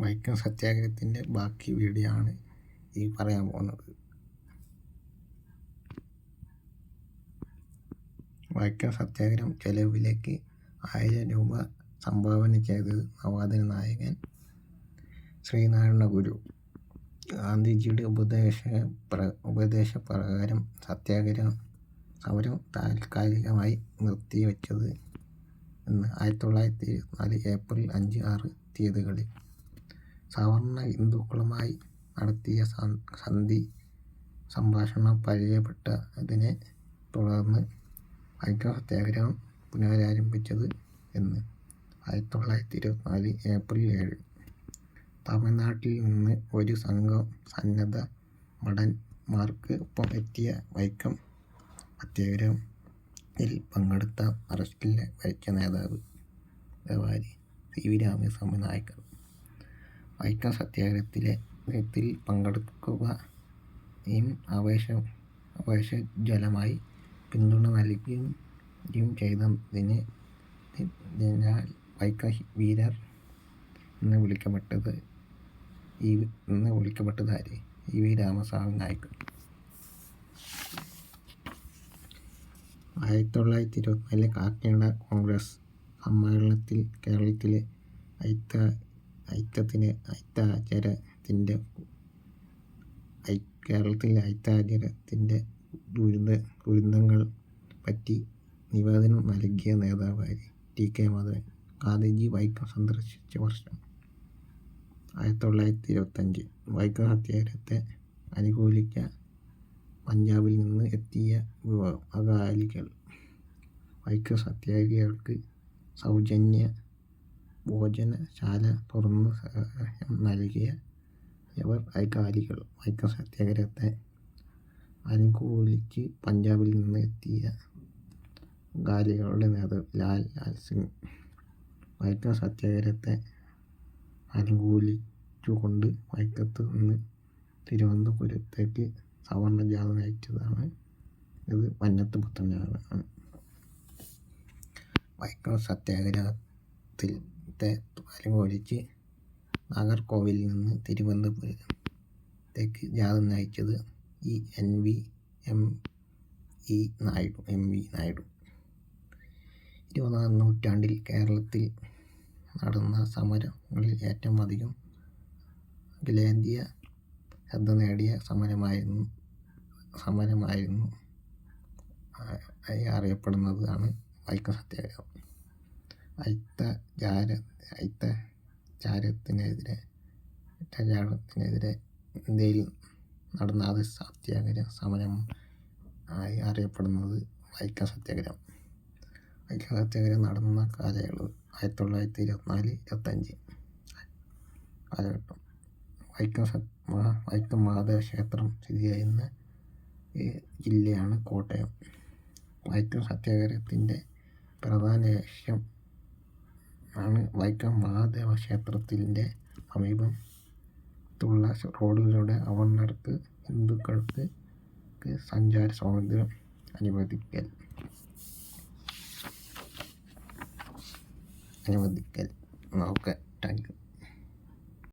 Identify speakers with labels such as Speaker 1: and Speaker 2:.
Speaker 1: വൈക്കം സത്യാഗ്രഹത്തിന്റെ ബാക്കി വീഡിയോ ആണ് ഈ പറയാൻ പോകുന്നത്. വൈക്കം സത്യാഗ്രഹം ചെലവിലേക്ക് ആയിരം രൂപ സംഭാവന ചെയ്തത് നവാദന നായകൻ. ശ്രീനാരായണ ഗുരു. ഗാന്ധിജിയുടെ ഉപദേശ പ്ര ഉപദേശപ്രകാരം സത്യാഗ്രഹം സമരം താൽക്കാലികമായി നിർത്തിവെച്ചത് എന്ന് ആയിരത്തി തൊള്ളായിരത്തി ഇരുപത്തിനാല് ഏപ്രിൽ അഞ്ച് ആറ് തീയതികളിൽ. സവർണ ഹിന്ദുക്കളുമായി നടത്തിയ സന്ധി സംഭാഷണം പരിചയപ്പെട്ടതിനെ തുടർന്ന് വൈക്കം സത്യാഗ്രഹം പുനരാരംഭിച്ചത് എന്ന് ആയിരത്തി തൊള്ളായിരത്തി ഇരുപത്തിനാല് ഏപ്രിൽ ഏഴ്. തമിഴ്നാട്ടിൽ നിന്ന് ഒരു സംഘം സന്നദ്ധ ഭടന്മാർക്ക് ഒപ്പം എത്തിയ വൈക്കം സത്യാഗ്രഹത്തിൽ പങ്കെടുത്ത അറസ്റ്റിലെ വൈക്ക നേതാവ് ദേവാരി സി വി രാമസ്വാമി നായ്ക്കർ. വൈക്കം സത്യാഗ്രഹത്തിലെ ത്തിൽ പങ്കെടുക്കുകയും ആവേശ ആവേശജ്വലമായി പിന്തുണ നൽകുകയും ചെയ്തതിന് അതിനാൽ വൈക്കം വീരർ എന്ന് വിളിക്കപ്പെട്ടത് ഈ എന്ന് വിളിക്കപ്പെട്ടത് ആര്? ഇ വി രാമസ്വാമി നായ്ക്കർ ആയിരത്തി തൊള്ളായിരത്തി ഇരുപത്തിനാലിലെ കാക്കേണ്ട കോൺഗ്രസ് സമ്മേളനത്തിൽ കേരളത്തിലെ ഐത്ത ഐക്യത്തിന് ഐത്താചാരത്തിന്റെ കേരളത്തിലെ ഐത്താചാരത്തിന്റെ ദുരിത ദുരന്തങ്ങൾ പറ്റി നിവേദനം നൽകിയ നേതാവായി ടി. കെ. മാധവൻ ഗാന്ധിജി വൈക്കം സന്ദർശിച്ച വർഷം ആയിരത്തി തൊള്ളായിരത്തി ഇരുപത്തഞ്ച് വൈക്കം സത്യാഗ്രഹത്തെ അനുകൂലിക്കാൻ പഞ്ചാബിൽ നിന്ന് എത്തിയ വിഭാഗം അകാലികൾ. വൈക്കം സത്യാഗ്രഹികൾക്ക് സൗജന്യ ഭോജനശാല തുറന്ന് നൽകിയ ഇവർ അകാലികൾ വൈക്കം സത്യാഗ്രഹത്തെ അനുകൂലിച്ച് പഞ്ചാബിൽ നിന്ന് എത്തിയ ഗാലികളുടെ നേതാവ് ലാൽ ലാൽ സിംഗ്. വൈക്കം സത്യാഗ്രഹത്തെ അനുകൂലിച്ചുകൊണ്ട് വൈക്കത്ത് നിന്ന് തിരുവനന്തപുരത്തേക്ക് സവർണ ജാഥ നയിച്ചതാണ്. ഇത് മന്നത്ത് പുത്തൻജാഥയാണ് വൈക്കം സത്യാഗ്രഹത്തിലത്തെ അനുകൂലിച്ച് നാഗർകോവിലിൽ നിന്ന് തിരുവനന്തപുരത്തേക്ക് ജാഥ നയിച്ചത് E N V M E Naidu M V Naidu. ഇരുപതാം നൂറ്റാണ്ടിൽ കേരളത്തിൽ നടന്ന സമരങ്ങളിൽ ഏറ്റവും അധികം അഖിലേന്ത്യ ശ്രദ്ധ നേടിയ സമരമായിരുന്നു സമരമായിരുന്നു അറിയപ്പെടുന്നതാണ് വൈക്കം സത്യാഗ്രഹം. അയിത്തചാര അയിത്തചാരത്തിനെതിരെ അയിത്തചാരത്തിനെതിരെ ഇന്ത്യയിൽ നടന്ന ആദ്യ സത്യാഗ്രഹ സമരം ആയി അറിയപ്പെടുന്നത് വൈക്കം സത്യാഗ്രഹം. വൈക്കം സത്യാഗ്രഹം നടന്ന കാലയളവ് ആയിരത്തി തൊള്ളായിരത്തി ഇരുപത്തിനാല് ഇരുപത്തഞ്ച് കാലഘട്ടം. വൈക്കം വൈക്കം മഹാദേവ ക്ഷേത്രം സ്ഥിതി ചെയ്യുന്ന ജില്ലയാണ് കോട്ടയം. വൈക്കം സത്യാഗ്രഹത്തിന്റെ പ്രധാന ലക്ഷ്യം ആണ് വൈക്കം മഹാദേവ ക്ഷേത്രത്തിന്റെ സമീപം. ത്തുള്ള റോഡിലൂടെ അവണ്ണർക്ക് ഹിന്ദുക്കൾക്ക് സഞ്ചാര സ്വാതന്ത്ര്യം അനുവദിക്കൽ. അനുവദിക്കൽ. Okay thank you.